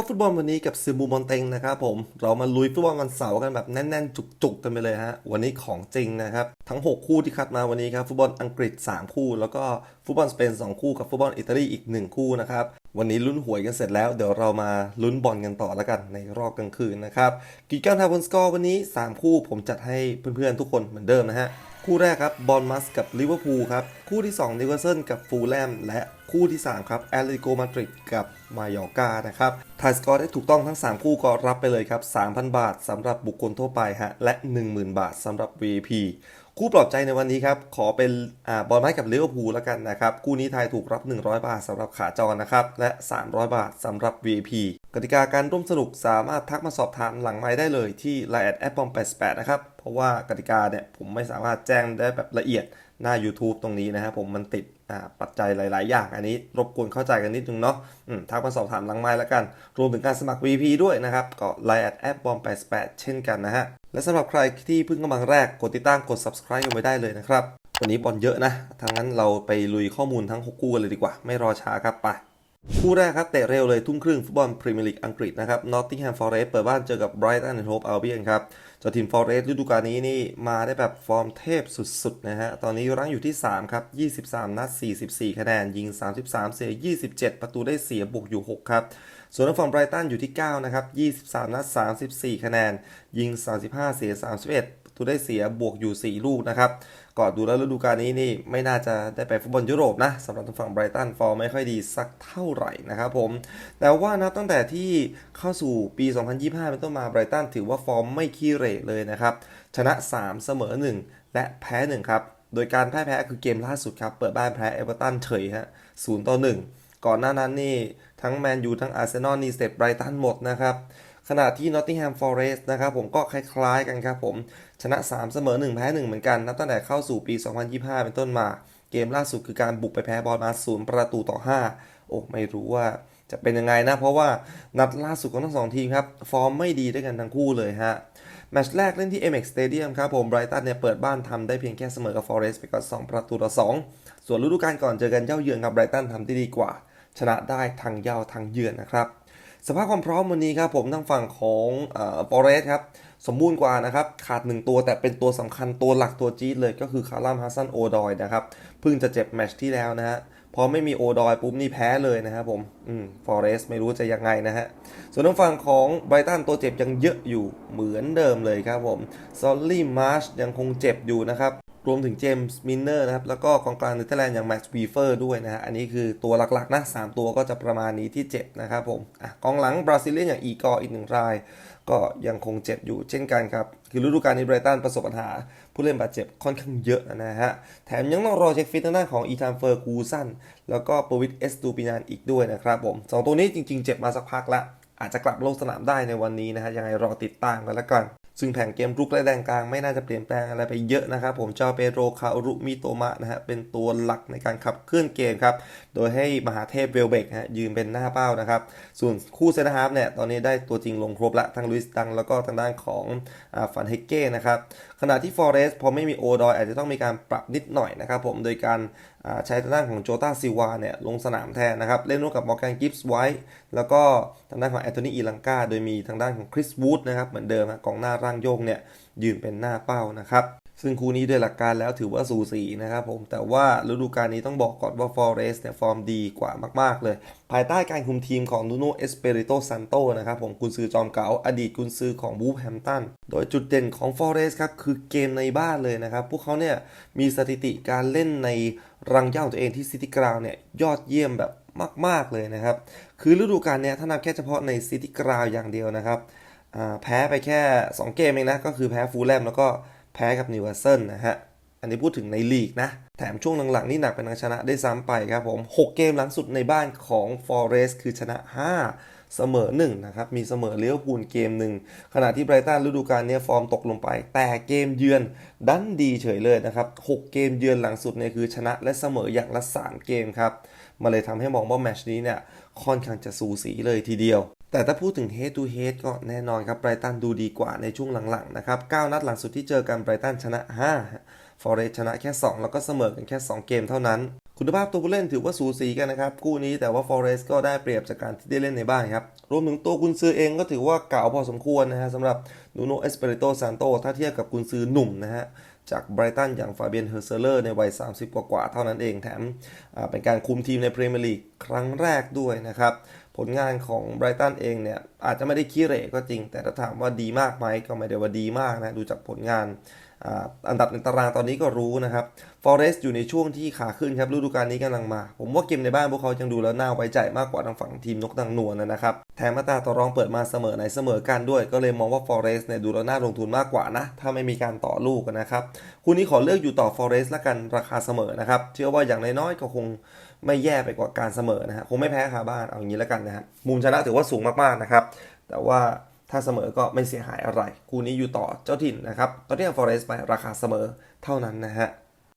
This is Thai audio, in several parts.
ก็ฟุตบอลวันนี้กับซิมูมอนเต็งนะครับผม เรามาลุยฟุตบอลวันเสาร์กันแบบแน่นๆ จุกๆ กันไปเลยฮะ วันนี้ของจริงนะครับ ทั้ง 6 คู่ที่คัดมาวันนี้ครับ ฟุตบอลอังกฤษ 3 คู่ แล้วก็ฟุตบอลสเปน 2 คู่กับฟุตบอลอิตาลีอีก 1 คู่นะครับวันนี้ลุ้นหวยกันเสร็จแล้วเดี๋ยวเรามาลุ้นบอลกันต่อแล้วกันในรอบกลางคืนนะครับกิจกรรมทาบนสกอร์วันนี้ 3 คู่ผมจัดให้เพื่อนๆทุกคนเหมือนเดิมนะฮะ คู่แรกครับบอลมัสกับลิเวอร์พูลครับ คู่ที่2นิวคาสเซิลกับฟูลแลมและคู่ที่ 3 ครับแอตเลติโกมาดริดกับมายอกานะครับทายสกอร์ได้ถูกต้องทั้ง 3 คู่ก็รับไปเลยครับ 3,000 บาทสำหรับบุคคลทั่วไปฮะและ 10,000 บาทสำหรับ VIP คู่ปลอบใจในวันนี้ครับ ขอเป็นอบอลไม้กับลิเวอร์พูลแล้วกันนะครับ คู่นี้ทายถูกรับ 100 บาทสำหรับขาจรนะครับ และ 300 บาทสำหรับ VIP กติกาการร่วมสนุกสามารถทักมาสอบถามหลังไม้ได้เลยที่ Line แอดแอปปอม88นะครับ เพราะว่ากติกาเนี่ยผมไม่สามารถแจ้งได้แบบละเอียดหน้า YouTube ตรงนี้นะครับผมมันติดปัจจัยหลาย ๆ อย่าง อันนี้รบกวนเข้าใจกันนิดนึงเนาะทักมาสอบถามหลังไม้แล้วกัน รวมถึงการสมัคร VP ด้วยนะครับ ก็ Line แอดแอปปอม88เช่นกันนะฮะ และสำหรับใครที่เพิ่งกำลังแรกกดติดตามกด subscribe กันไว้ได้เลยนะครับวันนี้บอลเยอะนะทางนั้นเราไปลุยข้อมูลทั้ง 6 คู่กันเลยดีกว่า ไม่รอช้าครับไป คู่แรกครับเตะเร็วเลยทุ่มครึ่งฟุตบอลพรีเมียร์ลีกอังกฤษนะครับ Nottingham Forest เปิดบ้านเจอกับ Brighton and Hove Albion ครับเจ้าทีม Forest ฤดูกาลนี้นี่มาได้แบบฟอร์มเทพสุดๆนะฮะตอนนี้รั้งอยู่ที่ 3 ครับ 23 นัด 44 คะแนน ยิง 33 เสีย 27 ประตูได้เสียบวกอยู่ 6 ครับ ส่วนทางฝั่งไบรตันอยู่ที่ 9 นะครับ 23 นัด 34 คะแนน ยิง 35 เสีย 31 ประตูได้เสียบวกอยู่ 4 ลูกนะครับ ก็ดูแล้วฤดูกาลนี้นี่ไม่น่าจะได้ไปฟุตบอลยุโรปนะสำหรับทางฝั่งไบรตันฟอร์มไม่ค่อยดีสักเท่าไหร่นะครับผม แต่ว่านับตั้งแต่ที่เข้าสู่ปี 2025 เป็นต้นมาไบรตันถือว่าฟอร์มไม่ขี้เหร่เลยนะครับ ชนะ 3 เสมอ 1 และแพ้ 1 ครับ โดยการแพ้แพ้คือเกมล่าสุดครับ เปิดบ้านแพ้เอเวอร์ตันเฉยฮะ0ต่อ 1 ก่อนหน้านั้นนี่ทั้งแมนยูทั้งอาร์เซนอลนี่เสร็จไบรตันหมดนะครับ ขณะที่ Nottingham Forest นะครับผมก็คล้ายๆกันครับผม ชนะ 3 เสมอ 1 แพ้ 1 เหมือนกันนับตั้งแต่เข้าสู่ปี 2025 เป็นต้นมา เกมล่าสุดคือการบุกไปแพ้บอลมา0ประตูต่อ 5 โอ้ไม่รู้ว่าจะเป็นยังไงนะ เพราะว่านัดล่าสุดของทั้งสองทีมครับ ฟอร์มไม่ดีด้วยกันทั้งคู่เลยฮะแมตช์แรกเล่นที่ MX Stadium ครับผมไบรตันเนี่ยเปิดบ้านทำได้เพียงแค่เสมอกับ Forest ไปก่อน2ประตูต่อ 2 ส่วนฤดูกาลก่อนเจอกันเย่าเยือนกับไบรตันทำได้ดีกว่า ชนะได้ทางเย่าทางเยือนนะครับ สภาพความพร้อมวันนี้ครับผมทางฝั่งของฟอเรสครับสมบูรณ์กว่านะครับขาด 1 ตัวแต่เป็นตัวสำคัญตัวหลักตัวจี๊ดเลยก็คือคาร์ลัมฮัสซันโอดอยนะครับเพิ่งจะเจ็บแมตช์ที่แล้วนะฮะพอไม่มีโอดอยปุ๊บนี่แพ้เลยนะครับผมอืมฟอเรสไม่รู้จะยังไงนะฮะส่วนทางฝั่งของไบรตันตัวเจ็บยังเยอะอยู่เหมือนเดิมเลยครับผมซอลลี่มาร์ชยังคงเจ็บอยู่นะครับ รวมถึงเจมส์มินเนอร์นะครับ แล้วก็กองกลางเนเธอร์แลนด์อย่างแม็กซ์วีเฟอร์ด้วยนะฮะ อันนี้คือตัวหลักๆนะ3ตัวก็จะประมาณนี้ที่เจ็บนะครับผมอะกองหลังบราซิเลียนอย่างอีกออีกหนึ่งราย ก็ยังคงเจ็บอยู่เช่นกันครับ คือฤดูกาลนี้ไบรตันประสบปัญหา ผู้เล่นบาดเจ็บค่อนข้างเยอะนะฮะ แถมยังต้องรอเช็คฟิตทางด้านของอีธานเฟอร์กูสันแล้วก็ปวิทเอสตูปินานอีกด้วยนะครับผมสองตัวนี้จริง ๆ เจ็บมาสักพักละอาจจะกลับลงสนามได้ในวันนี้นะฮะยังไงรอติดตามกันแล้วกัน ซึ่งแผนเกมรุกและแดนกลางไม่น่าจะเปลี่ยนแปลงอะไรไปเยอะนะครับ ผมเจ้าเปโรคารุมิโตมะนะฮะเป็นตัวหลักในการขับเคลื่อนเกมครับ โดยให้มหาเทพเวลเบกฮะยืนเป็นหน้าเป้านะครับ ส่วนคู่เซนฮาร์ฟเนี่ยตอนนี้ได้ตัวจริงลงครบละทั้งลุยส์ดังแล้วก็ทางด้านของฟันเฮเก้นะครับขณะที่ฟอเรสพอไม่มีโอดอยอาจจะต้องมีการปรับนิดหน่อยนะครับผมโดยการ ใช้ทางด้านของโจตาซิวาเนี่ยลงสนามแทนนะครับ เล่นร่วมกับมอร์แกนกิฟส์ไว้แล้วก็ทางด้านของแอนโทนีอีลังกาโดยมีทางด้านของคริสวูดนะครับเหมือนเดิมกองหน้าร่างโยกเนี่ยยืนเป็นหน้าเป้านะครับ ซึ่งคู่นี้ด้วยหลักการแล้วถือว่าสูสีนะครับผม แต่ว่าฤดูกาลนี้ต้องบอกก่อนว่าฟอร์เรสเนี่ยฟอร์มดีกว่ามาก ๆ เลย ภายใต้การคุมทีมของนูโนเอสเปริโตซันโตนะครับผมกุนซือจอมเก๋าอดีตกุนซือของบูฟแฮมตัน โดยจุดเด่นของฟอร์เรสครับ คือเกมในบ้านเลยนะครับ พวกเขาเนี่ยมีสถิติการเล่นในรังย่าของตัวเองที่ซิตี้กราวเนี่ยยอดเยี่ยมแบบมาก ๆ เลยนะครับ คือฤดูกาลเนี้ยถ้านับแค่เฉพาะในซิตี้กราวอย่างเดียวนะครับแพ้ไปแค่ 2 เกมเองนะก็คือแพ้ฟูลแลมแล้วก็ แพ้กับนิวคาสเซิลนะฮะ อันนี้พูดถึงในลีกนะ แถมช่วงหลังๆนี่หนักเป็นนักชนะได้ซ้ำไปครับผม 6 เกมหลังสุดในบ้านของ Forest คือชนะ 5 เสมอ1นะครับ มีเสมอเลี้ยวพูลเกมหนึ่ง ขณะที่ไบรตันฤดูกาลนี้ฟอร์มตกลงไป แต่เกมเยือนดันดีเฉยเลยนะครับ 6 เกมเยือนหลังสุดเนี่ยคือชนะและเสมออย่างละ 3 เกมครับมาเลยทำให้มองว่าแมชนี้เนี่ยค่อนข้างจะสูสีเลยทีเดียว แต่ถ้าพูดถึง head to head ก็แน่นอนครับไบรตันดูดีกว่าในช่วงหลังๆนะครับ9นัดหลังสุดที่เจอกันไบรตันชนะ 5 ฟอร์เรสชนะแค่ 2 แล้วก็เสมอกันแค่ 2 เกมเท่านั้น คุณภาพตัวผู้เล่นถือว่าสูสีกันนะครับคู่นี้แต่ว่าฟอร์เรสก็ได้เปรียบจากการที่ได้เล่นในบ้านครับ รวมถึงตัวกุนซือเองก็ถือว่าเก่าพอสมควรนะฮะสำหรับนูโนเอสเปริโตซานโตถ้าเทียบกับกุนซือหนุ่มนะฮะจากไบรตันอย่างฟาเบียนเฮอร์เซเลอร์ในวัย 30 กว่าๆเท่านั้นเองแถมเป็นการคุมทีมในพรีเมียร์ลีกครั้งแรกด้วยนะครับ ผลงานของไบรตันเองเนี่ยอาจจะไม่ได้ขี้เหร่ก็จริง แต่ถ้าถามว่าดีมากไหมก็ไม่ได้ว่าดีมากนะ ดูจากผลงานอ,อันดับในตารางตอนนี้ก็รู้นะครับฟอเรสต์อยู่ในช่วงที่ขาขึ้นครับฤดูกาลนี้กำลังมา ผมว่าเกมในบ้านพวกเขายังดูแล้วน่าไว้ใจมากกว่าทางฝั่งทีมนกตังนวลนะครับ แถมมาตาต่อรองเปิดมาเสมอในเสมอกันด้วย ก็เลยมองว่าฟอเรสต์เนี่ยดูแล้วน่าลงทุนมากกว่านะ ถ้าไม่มีการต่อลูกนะครับ คู่นี้ขอเลือกอยู่ต่อฟอเรสต์ละกันราคาเสมอนะครับ เชื่อว่าอย่างน้อยๆก็คง ไม่แย่ไปกว่าการเสมอนะฮะคงไม่แพ้คาบ้านเอาอย่างนี้แล้วกันนะฮะมุมชนะถือว่าสูงมากๆนะครับ แต่ว่าถ้าเสมอก็ไม่เสียหายอะไร คู่นี้อยู่ต่อเจ้าถิ่นนะครับตอนนี้ฟอเรสต์ไปราคาเสมอเท่านั้นนะฮะ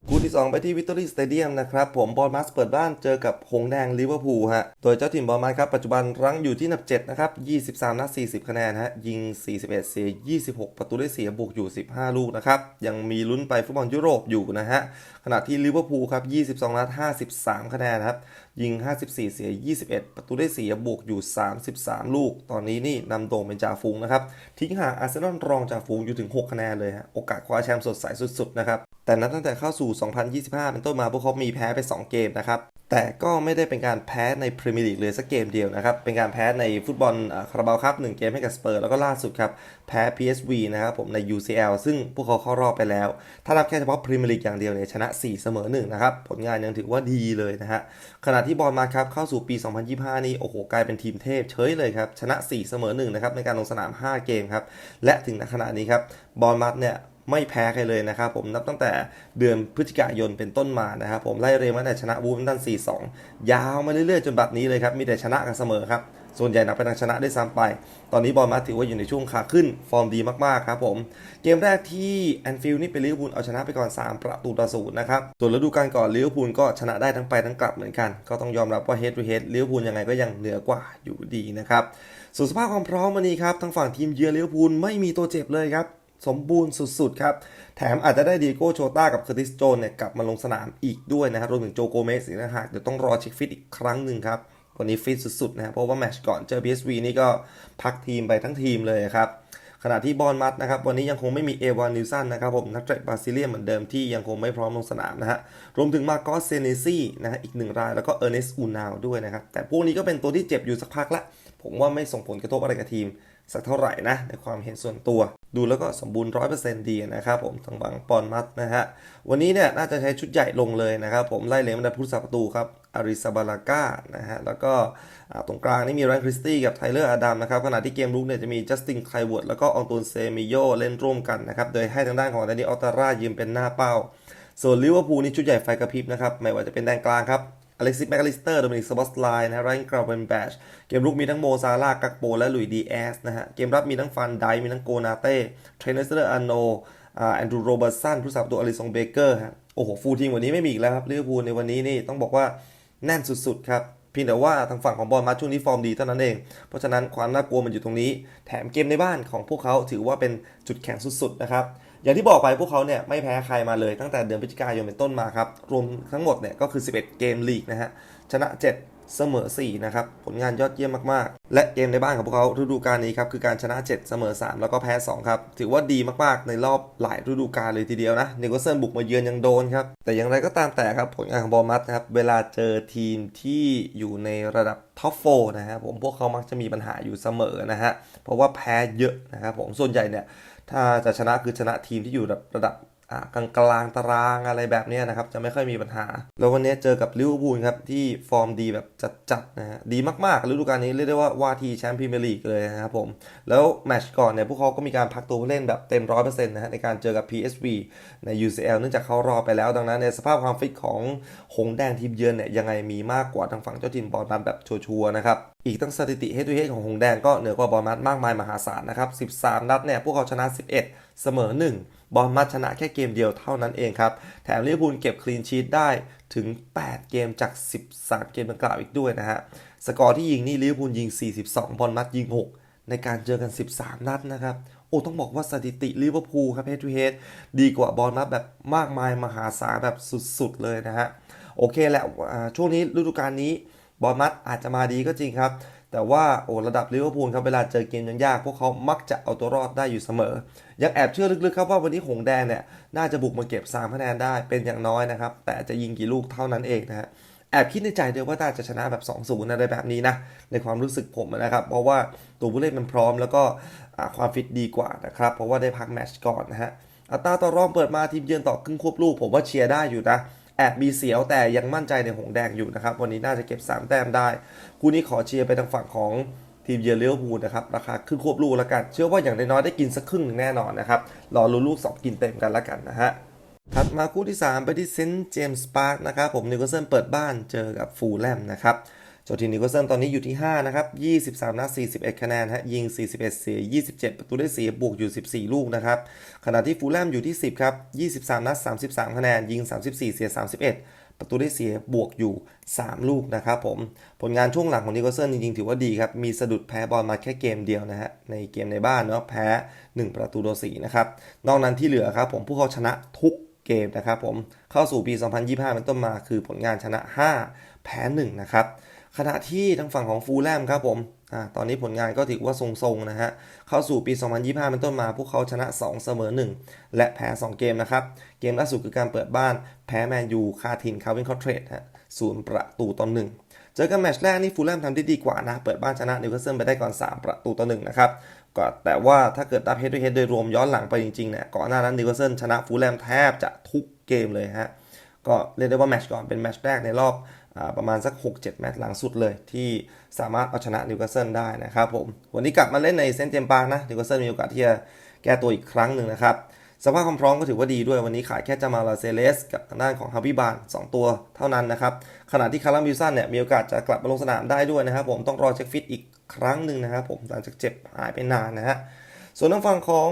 คู่ที่ 2 ไปที่วิตตอรี่สเตเดียมนะครับ ผมบอลมัสเปิดบ้านเจอกับหงแดงลิเวอร์พูลฮะ โดยเจ้าถิ่นบอลมัสครับ ปัจจุบันรั้งอยู่ที่อันดับ 7 นะครับ 23 นัด 40 คะแนนฮะ ยิง 41 เสีย 26 ประตูได้เสียบวกอยู่ 15 ลูกนะครับ ยังมีลุ้นไปฟุตบอลยุโรปอยู่นะฮะ ขณะที่ลิเวอร์พูลครับ 22 นัด 53 คะแนนครับ ยิง 54 เสีย 21 ประตูได้เสียบวกอยู่ 33 ลูก ตอนนี้นี่นำโด่งเป็นจ่าฝูงนะครับ ทิ้งห่างอาร์เซนอลรองจ่าฝูงอยู่ถึง 6 คะแนนเลยฮะ โอกาสคว้าแชมป์สดใสสุดๆนะครับ แต่นับตั้งแต่เข้าสู่2025 เป็นต้นมาพวกเขามีแพ้ไป 2 เกมนะครับ แต่ก็ไม่ได้เป็นการแพ้ในพรีเมียร์ลีกเลยสักเกมเดียวนะครับ เป็นการแพ้ในฟุตบอลคาราบาวครับ1เกมให้กับสเปอร์แล้วก็ล่าสุดครับ แพ้ PSV นะครับผมใน UCL ซึ่งพวกเขาเข้ารอบไปแล้ว ถ้านับแค่เฉพาะพรีเมียร์ลีกอย่างเดียวเนี่ยชนะ 4 เสมอ1นะครับ ผลงานยังถือว่าดีเลยนะฮะ ขณะที่บอลมาครับเข้าสู่ปี 2025 นี่โอ้โหกลายเป็นทีมเทพเฉยเลยครับชนะ 4 เสมอ1นะครับในการลงสนาม 5 เกมครับและถึงณขณะนี้ครับบอลมัดเนี่ย ไม่แพ้ใครเลยนะครับผมนับตั้งแต่เดือนพฤศจิกายนเป็นต้นมานะครับผมไล่เรียงมาแต่ชนะบูฟเฟนตัน4-2 ยาวมาเรื่อยๆ จนบัดนี้เลยครับมีแต่ชนะกันเสมอครับส่วนใหญ่นักไปทางชนะได้ซ้ำไป ตอนนี้บอลมาถือว่าอยู่ในช่วงขาขึ้น ฟอร์มดีมาก ๆ ครับผม เกมแรกที่แอนฟิลด์นี่เป็นลิเวอร์พูลเอาชนะไปก่อน 3 ประตูต่อศูนย์นะครับ ส่วนฤดูกาลก่อนลิเวอร์พูลก็ชนะได้ทั้งไปทั้งกลับเหมือนกัน ก็ต้องยอมรับว่าเฮดทูเฮดลิเวอร์พูลยังไงก็ยังเหนือกว่าอยู่ดีนะครับ ส่วนสภาพความพร้อมวันนี้ครับทางฝั่งทีมเยือนลิเวอร์พูลไม่มีตัวเจ็บเลยครับ สมบูรณ์สุด ๆ ครับ แถมอาจจะได้ดีโก้โชต้ากับเคอร์ติสโจนเนี่ยกลับมาลงสนามอีกด้วยนะครับรวมถึงโจโกเมสอีกนะฮะเดี๋ยวต้องรอเช็คฟิตอีกครั้งหนึ่งครับวันนี้ฟิตสุด ๆ นะครับเพราะว่าแมตช์ก่อนเจอ PSV นี่ก็พักทีมไปทั้งทีมเลยครับขณะที่บอลมัดนะครับวันนี้ยังคงไม่มีเอวานนิวสันนะครับผมนักเตะบราซิเลียนเหมือนเดิมที่ยังคงไม่พร้อมลงสนามนะฮะรวมถึงมาโกสเซเนซี่นะฮะอีกหนึ่งรายแล้วก็เออร์เนสอูนาวด้วยนะครับ แต่พวกนี้ก็เป็นตัวที่เจ็บอยู่สักพักละ ผมว่าไม่ส่งผลกระทบอะไรกับทีม สักเท่าไหร่นะในความเห็นส่วนตัว ดูแล้วก็สมบูรณ์ร้อยเปอร์เซ็นต์ดีนะครับผมทางบังปอนมัดนะฮะวันนี้เนี่ยน่าจะใช้ชุดใหญ่ลงเลยนะครับผมไล่เลี้ยงบรรดาผู้สัประตูครับอาริซาบาลาก้านะฮะแล้วก็ตรงกลางนี่มีแรนคริสตี้กับไทเลอร์อาดัมนะครับขณะที่เกมลุกเนี่ยจะมีจัสตินไคลเวิร์ดแล้วก็อองตูนเซมิโยเล่นร่วมกันนะครับโดยให้ทางด้านของดานิออตาร่ายืมเป็นหน้าเป้า ส่วนลิเวอร์พูลนี่ชุดใหญ่ไฟกระพริบนะครับไม่ว่าจะเป็นแดนกลางครับ อเล็กซิสแมคอลิสเตอร์โดมินิกสบอสไลน์นะไรน์กราเวนแบชเกมรุกมีทั้งโมซาร่ากักโป และลุยดีแอสนะฮะ เกมรับมีทั้งฟันไดมีทั้งโกนาเต้เทรนเนอร์เซอร์อาโนอ่าแอนดรูโรเบอร์ตสันผู้สับตัวอลิซงเบเกอร์ฮะ โอ้โห ฟูลทีมวันนี้ไม่มีอีกแล้วครับลิเวอร์พูลในวันนี้นี่ต้องบอกว่าแน่นสุดๆครับเพียงแต่ว่าทางฝั่งของบอลมาช่วงนี้ฟอร์มดีเท่านั้นเอง เพราะฉะนั้นความน่ากลัวมันอยู่ตรงนี้ แถมเกมในบ้านของพวกเขาถือว่าเป็นจุดแข็งสุดๆนะครับ อย่างที่บอกไปพวกเขาเนี่ยไม่แพ้ใครมาเลยตั้งแต่เดือนพฤศจิกายนเป็นต้นมาครับ รวมทั้งหมดเนี่ยก็คือ 11 เกมลีกนะฮะ ชนะ 7 เสมอ 4 นะครับ ผลงานยอดเยี่ยมมากๆ และเกมในบ้านของพวกเขาฤดูกาลนี้ครับ คือการชนะ 7 เสมอ 3 แล้วก็แพ้ 2 ครับ ถือว่าดีมากๆ ในรอบหลายฤดูกาลเลยทีเดียวนะนิโคลเซนบุกมาเยือนยังโดนครับ แต่อย่างไรก็ตามแต่ครับผลงานของบอมัสครับเวลาเจอทีมที่อยู่ในระดับท็อปโฟนะฮะผมพวกเขามักจะมีปัญหาอยู่เสมอนะฮะเพราะว่าแพ้เยอะนะครับผมส่วนใหญ่เนี่ย ถ้าจะชนะคือชนะทีมที่อยู่ระดับ กลางกลางตารางอะไรแบบนี้นะครับ จะไม่ค่อยมีปัญหา แล้ววันนี้เจอกับลิเวอร์พูลครับ ที่ฟอร์มดีแบบจัดๆนะฮะดีมากๆฤดูกาลนี้เรียกได้ว่าว่าทีแชมป์พรีเมียร์ลีกเลยนะครับผม แล้วแมตช์ก่อนเนี่ยพวกเขาก็มีการพักตัวผู้เล่นแบบเต็มร้อยเปอร์เซ็นต์นะฮะในการเจอกับ PSV ใน UCL เนื่องจากเขารอไปแล้วดังนั้นในสภาพความฟิตของหงแดงทีมเยือนเนี่ยยังไงมีมากกว่าทางฝั่งเจ้าถิ่นบอลมัดแบบชัวร์ๆนะครับอีกทั้งสถิติเฮดทูเฮดของหงแดงก็เหนือกว่าบอลมัดมากมายมหาศาลนะครับ 13 นัดเนี่ยพวกเขาชนะ 11 เสมอ 1 บอลมัดชนะแค่เกมเดียวเท่านั้นเองครับ แถมลิเวอร์พูลเก็บคลีนชีตได้ถึง 8 เกมจาก 13 เกมดังกล่าวอีกด้วยนะฮะ สกอร์ที่ยิงนี่ลิเวอร์พูลยิง 42 บอลมัดยิง 6 ในการเจอกัน 13 นัดนะครับ โอ้ ต้องบอกว่าสถิติลิเวอร์พูลครับเฮดทูเฮดดีกว่าบอลมัดแบบมากมายมหาศาลแบบสุดๆเลยนะฮะ โอเคแหละช่วงนี้ฤดูกาลนี้บอลมัดอาจจะมาดีก็จริงครับ แต่ว่าโอ้ระดับลิเวอร์พูลครับเวลาเจอเกมยากๆพวกเขามักจะเอาตัวรอดได้อยู่เสมอ ยังแอบเชื่อลึกๆครับว่าวันนี้หงแดงเนี่ยน่าจะบุกมาเก็บ3คะแนนได้เป็นอย่างน้อยนะครับ แต่จะยิงกี่ลูกเท่านั้นเองนะฮะแอบคิดในใจด้วยว่าน่าจะชนะแบบ 2-0อะไรแบบนี้นะในความรู้สึกผมนะครับ เพราะว่าตัวผู้เล่นมันพร้อมแล้วก็ความฟิตดีกว่านะครับเพราะว่าได้พักแมตช์ก่อนนะฮะอัตราต่อรองเปิดมาทีมเยือนต่อครึ่งควบลูกผมว่าเชียร์ได้อยู่นะ อบมีเสียวแต่ยังมั่นใจในหงแดงอยู่นะครับ วันนี้น่าจะเก็บ 3 แต้มได้ คู่นี้ขอเชียร์ไปทางฝั่งของทีมเยือนลิเวบูนะครับ ราคาขึ้นควบลูกแล้วกัน เชื่อว่าอย่างน้อยๆได้กินสักครึ่งหนึ่งแน่นอนนะครับ รอลุ้นลูก 2 กินเต็มกันแล้วกันนะฮะถัดมาคู่ที่ 3 ไปที่เซนต์เจมส์พาร์คนะครับผมนิวคาสเซิลเปิดบ้านเจอกับฟูลแลมนะครับ เจ้าทีมนิวคาสเซิลตอนนี้อยู่ที่ 5 นะครับ 23 นัด 41 คะแนนฮะยิง 41 เสีย 27 ประตูได้เสียบวกอยู่ 14 ลูกนะครับ ขณะที่ฟูลแลมอยู่ที่ 10 ครับ 23 นัด 33 คะแนน ยิง 34 เสีย 31 ประตูได้เสียบวกอยู่ 3 ลูกนะครับผม ผลงานช่วงหลังของนิวคาสเซิลจริงๆ ถือว่าดีครับ มีสะดุดแพ้บอลมาแค่เกมเดียวนะฮะ ในเกมในบ้านเนาะแพ้ 1 ประตูต่อ4นะครับ นอกนั้นที่เหลือครับผมพวกเขาชนะทุกเกมนะครับผม เข้าสู่ปี 2025 เป็นต้นมาคือผลงานชนะ 5 แพ้ 1 นะครับ ขณะที่ทางฝั่งของฟูลแลมครับผมอตอนนี้ผลงานก็ถือว่าทรงๆนะฮะ เข้าสู่ปี 2025 เป็นต้นมาพวกเขาชนะ 2 เสมอ 1 และแพ้ 2 เกมนะครับ เกมล่าสุดคือการเปิดบ้านแพ้แมนยูคาทินคาวินคอเทรดฮะศูนย์ประตูต่อหนึ่งเจอกันแมตช์แรกนี่ฟูลแลมทำได้ดีกว่านะ เปิดบ้านชนะนิวคาสเซิลไปได้ก่อน 3 ประตูต่อหนึ่งนะครับก็แต่ว่าถ้าเกิดนับเฮดด้วยเฮดโดยรวมย้อนหลังไปจริงๆเนี่ยก่อนหน้านั้นนิวคาสเซิลชนะฟูลแลมแทบจะทุกเกมเลยฮะก็เรียกได้ว่าแมตช์ก่อนเป็นแมตช์แรกในรอบ ประมาณสัก 6-7 แมตช์หลังสุดเลย ที่สามารถเอาชนะนิวคาสเซิลได้นะครับผม วันนี้กลับมาเล่นในเซนต์เจมส์ปาร์คนะนิวคาสเซิลมีโอกาสที่จะแก้ตัวอีกครั้งหนึ่งนะครับสภาพความพร้อมก็ถือว่าดีด้วยวันนี้ขายแค่จามาลาเซเลส กับทางด้านของฮาวิบาน2 ตัวเท่านั้นนะครับ ขณะที่คาร์ลวิลสันเนี่ยมีโอกาสจะกลับมาลงสนามได้ด้วยนะครับผมต้องรอเช็คฟิตอีกครั้งหนึ่งนะครับผมหลังจากเจ็บหายไปนานนะฮะ ส่วนทางฝั่งของ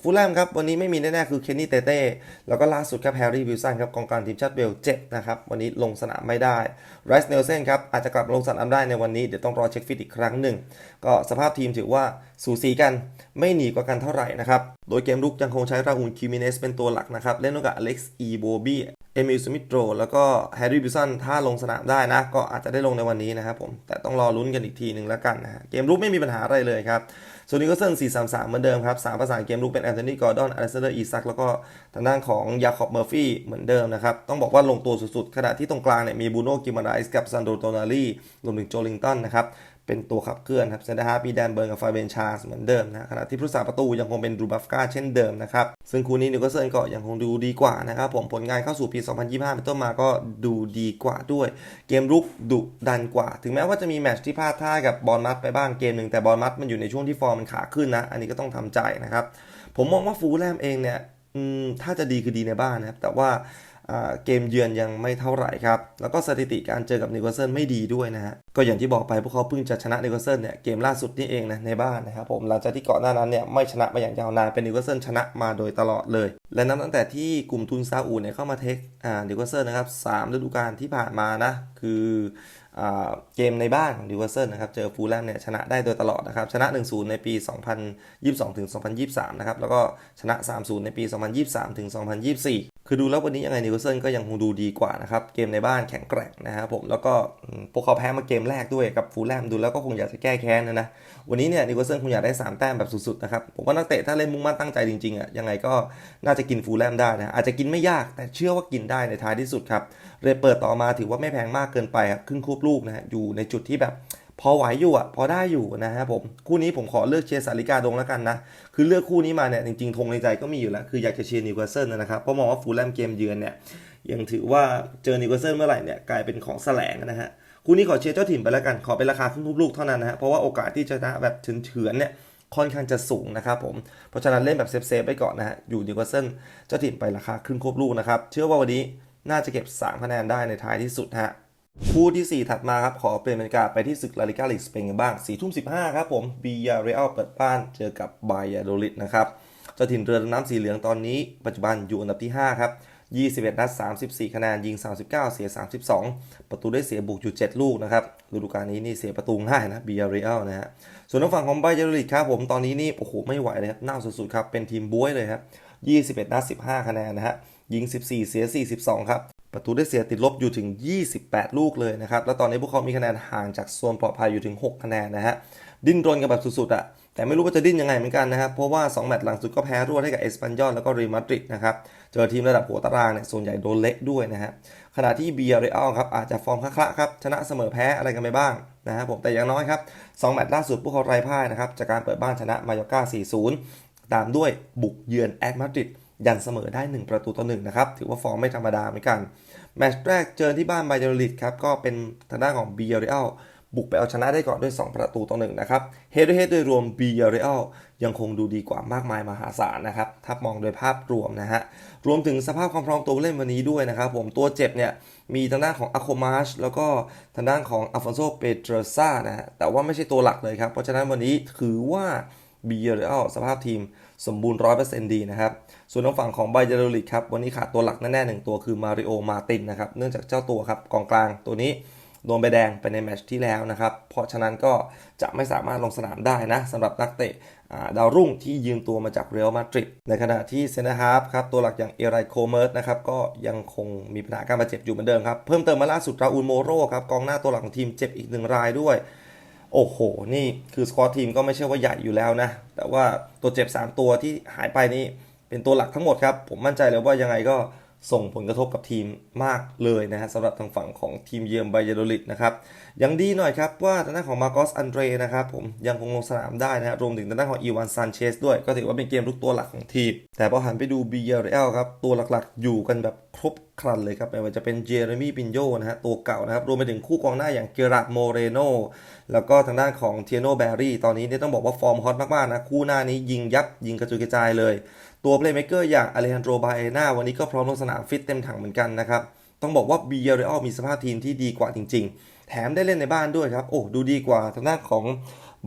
ฟูลแลมครับวันนี้ไม่มีแน่ๆคือเคนนี่เตเต้แล้วก็ล่าสุดครับแฮร์รี่วิลสันครับกองกลางทีมชาติเวลเจ็บนะครับวันนี้ลงสนามไม่ได้ไรส์เนลเซนครับอาจจะกลับลงสนามได้ในวันนี้เดี๋ยวต้องรอเช็คฟิตอีกครั้งหนึ่ง ก็สภาพทีมถือว่าสูสีกันไม่หนีกว่ากันเท่าไหร่นะครับโดยเกมรุกยังคงใช้ราอูลคิมิเนสเป็นตัวหลักนะครับเล่นร่วมกับอเล็กซ์อีโบบี้เอมิลสมิธโรแล้วก็แฮร์รี่บิลสันถ้าลงสนามได้นะ ก็อาจจะได้ลงในวันนี้นะครับผม แต่ต้องรอลุ้นกันอีกทีหนึ่งแล้วกันนะเกมรุกไม่มีปัญหาอะไรเลยครับ ส่วนนี้ก็เซิล4-3-3 เหมือนเดิมครับ3ประสาเกมลุกเป็นแอนโทนีกอร์ดอนอเล็กซานเดอร์อีซักแล้วก็ทางด้านของยาคอบเมอร์ฟี่เหมือนเดิมนะครับ ต้องบอกว่าลงตัวสุดๆ ขณะที่ตรงกลางเนี่ยมีบูโน่กิมาไรส์กับซันโดโตนารีรวมถึงโจลิงตันนะครับ เป็นตัวขับเคลื่อนครับเซนเตอร์ฮาร์ปีแดนเบิร์นกับฟาเบนชาร์สเหมือนเดิมนะขณะที่ผู้สาประตูยังคงเป็นดูบัฟกาเช่นเดิมนะครับ ซึ่งคู่นี้นิวคาสเซิลก็ยังคงดูดีกว่านะครับผมผลงานเข้าสู่ปี 2025 เป็นต้นมาก็ดูดีกว่าด้วย เกมรุกดุดันกว่า ถึงแม้ว่าจะมีแมตช์ที่พลาดท่ากับบอลมัดไปบ้างเกมหนึ่งแต่บอลมัดมันอยู่ในช่วงที่ฟอร์มมันขาขึ้นนะ อันนี้ก็ต้องทำใจนะครับผมมองว่าฟูลแลมเองเนี่ยถ้าจะดีคือดีในบ้านนะครับแต่ว่า เกมเยือนยังไม่เท่าไหร่ครับ แล้วก็สถิติการเจอกับนิวคาสเซิลไม่ดีด้วยนะฮะ ก็อย่างที่บอกไปพวกเขาเพิ่งจะชนะนิวคาสเซิลเนี่ยเกมล่าสุดนี่เองนะในบ้านนะครับผมหลังจากที่ก่อนหน้านั้นเนี่ยไม่ชนะมาอย่างยาวนานเป็นนิวคาสเซิลชนะมาโดยตลอดเลย และนับตั้งแต่ที่กลุ่มทุนซาอุเนี่ยเข้ามาเทคนิวคาสเซิลนะครับสามฤดูกาลที่ผ่านมานะคือ เกมในบ้านของนิวคาสเซิลนะครับ เจอฟูลแลมเนี่ยชนะได้โดยตลอดนะครับ ชนะ 1-0 ในปี 2022 ถึง 2023 นะครับ แล้วก็ชนะ 3-0 ในปี 2023 ถึง 2024 คือดูแล้ววันนี้ยังไงนิวคาสเซิลก็ยังคงดูดีกว่านะครับ เกมในบ้านแข็งแกร่งนะครับผม แล้วก็พวกเขาแพ้มาเกมแรกด้วยกับฟูลแลมดูแล้วก็คงอยากจะแก้แค้นนะนะ วันนี้เนี่ยนิวคาสเซิลคงอยากได้ 3 แต้มแบบสุดๆนะครับ ผมว่านักเตะถ้าเล่นมุ่งมั่นตั้งใจจริงๆอะยังไงก็น่าจะกินฟูลแลมได้นะ อาจจะกินไม่ยากแต่เชื่อว่ากินได้ในท้ายที่สุดครับเรเปิดต่อมาถือว่าไม่แพงมากเกินไปครับครึ่งคูบลูกนะฮะอยู่ในจุดที่แบบ พอไหวอยู่อะพอได้อยู่นะฮะผมคู่นี้ผมขอเลือกเชียร์สาริกาดงแล้วกันนะ คือเลือกคู่นี้มาเนี่ยจริงๆธงในใจก็มีอยู่แล้ว คืออยากจะเชียร์นิวคาสเซิลนะครับเพราะมองว่าฟูลแลมเกมเยือนเนี่ยยังถือว่าเจอนิวคาสเซิลเมื่อไหร่เนี่ยกลายเป็นของแสลงนะฮะคู่นี้ขอเชียร์เจ้าถิ่นไปแล้วกัน ขอเป็นราคาครึ่งลูกเท่านั้นนะฮะเพราะว่าโอกาสที่จะชนะแบบเฉือนเนี่ยค่อนข้างจะสูงนะครับผม เพราะฉะนั้นเล่นแบบเซฟๆไปก่อนนะฮะ อยู่นิวคาสเซิลเจ้าถิ่นไปราคาครึ่งครบลูกนะครับ เชื่อว่าวันนี้น่าจะเก็บ3คะแนนได้ในท้ายที่สุดฮะ คู่ที่ 4 ถัดมาครับ ขอเปลี่ยนบรรยากาศไปที่ศึกลาลิกาลีกสเปนกันบ้าง4ทุ่ม15 ครับผมบียาเรอัลเปิดบ้านเจอกับบายาโดลิดนะครับเจ้าถิ่นเรือดำน้ำสีเหลืองตอนนี้ ปัจจุบันอยู่อันดับที่ 5 ครับ 21 นัด 34 คะแนนยิง 39 เสีย 32 ประตูได้เสียบุกอยู่ 7 ลูกนะครับฤดูกาลนี้นี่เสียประตูง่ายนะบียาเรอัลนะฮะส่วนทางฝั่งของบายาโดลิดครับผมตอนนี้นี่โอ้โหไม่ไหวเลยครับน่าสุดๆครับเป็นทีมบ้วยเลยครับ21นัด15 คะแนนนะฮะยิง 14 เสีย 42 ครับ ประตูได้เสียติดลบอยู่ถึง 28 ลูกเลยนะครับ แล้วตอนนี้พวกเขามีคะแนนห่างจากโซนปลอดภัยอยู่ถึง 6 คะแนนนะฮะ ดิ้นรนกันแบบสุดๆอะแต่ไม่รู้ว่าจะดิ้นยังไงเหมือนกันนะครับ เพราะว่า 2 แมตช์หลังสุดก็แพ้รวดให้กับเอสปันยอลแล้วก็เรอัลมาดริดนะครับ เจอทีมระดับหัวตารางเนี่ย ส่วนใหญ่โดนเละด้วยนะฮะ ขณะที่เบียร์เรอัลครับอาจจะฟอร์มคละๆครับ ชนะเสมอแพ้อะไรกันไปบ้างนะครับผม แต่อย่างน้อยครับสองแมตช์ล่าสุดพวกเขาไร้พ่ายนะครับ จากการเปิดบ้านชนะมายอกา4-0 ตามด้วยบุกเยือนแอตมาดริด ยันเสมอได้ 1 ประตูต่อหนึ่งนะครับ ถือว่าฟอร์มไม่ธรรมดาเหมือนกัน แมตช์แรกเจอที่บ้านไบเดอริดครับ ก็เป็นทางด้านของเบียร์เรอัลบุกไปเอาชนะได้ก่อนด้วย 2 ประตูต่อหนึ่งนะครับ เฮดเฮดโดยรวมเบียร์เรอัลยังคงดูดีกว่ามากมายมหาศาลนะครับ ถ้ามองโดยภาพรวมนะฮะ รวมถึงสภาพความพร้อมตัวผู้เล่นวันนี้ด้วยนะครับผม ตัวเจ็บเนี่ยมีทางด้านของอาโคมาชแล้วก็ทางด้านของอัลฟอนโซ เปเตรซ่านะฮะ แต่ว่าไม่ใช่ตัวหลักเลยครับ เพราะฉะนั้นวันนี้ถือว่า บีเรอัลสภาพทีมสมบูรณ์ 100%ดีนะครับ ส่วนทางฝั่งของไบเดอริดครับ วันนี้ขาดตัวหลักแน่ๆหนึ่งตัวคือมาริโอมาตินนะครับ เนื่องจากเจ้าตัวครับกองกลางตัวนี้โดนใบแดงไปในแมตช์ที่แล้วนะครับ เพราะฉะนั้นก็จะไม่สามารถลงสนามได้นะสำหรับนักเตะดาวรุ่งที่ยืมตัวมาจากเรอัลมาดริดในขณะที่เซนฮาร์ฟครับตัวหลักอย่างเอไรโคเมิร์สนะครับก็ยังคงมีปัญหาการบาดเจ็บอยู่เหมือนเดิมครับ เพิ่มเติมมาล่าสุดราอูลโมโรครับกองหน้าตัวหลักของทีมเจ็บอีกหนึ่งรายด้วย โอ้โห นี่คือสควอตทีมก็ไม่ใช่ว่าใหญ่อยู่แล้วนะ แต่ว่าตัวเจ็บ 3 ตัวที่หายไปนี่เป็นตัวหลักทั้งหมดครับ ผมมั่นใจเลยว่ายังไงก็ ส่งผลกระทบกับทีมมากเลยนะฮะสำหรับทางฝั่งของทีมเยือนไบเยโดลิดนะครับยังดีหน่อยครับว่าทางด้านของมาโกสอันเดรนะครับผมยังคงลงสนามได้นะฮะรวมถึงทางด้านของอีวานซานเชสด้วยก็ถือว่าเป็นเกมลุกตัวหลักของทีม แต่พอหันไปดูบีเอเรลครับตัวหลักๆ อยู่กันแบบครบครันเลยครับไม่ว่าจะเป็นเจเรมี่ปินโยนะฮะตัวเก่านะครับรวมไปถึงคู่กองหน้าอย่างเกราโมเรโนแล้วก็ทางด้านของเทียโนแบรี่ตอนนี้เนี่ยต้องบอกว่าฟอร์มฮอตมากๆนะคู่หน้านี้ยิงยับยิงกระจุยกระจายเลย ตัวเพลย์เม k เกอร์อย่างอเลฮันโดรบาเอนาวันนี้ก็พร้อมลงสนามฟิตเต็มถังเหมือนกันนะครับ ต้องบอกว่าบีเอเรอลมีสภาพทีมที่ดีกว่าจริง ๆ แถมได้เล่นในบ้านด้วยครับ โอ้ ดูดีกว่าทางด้านของ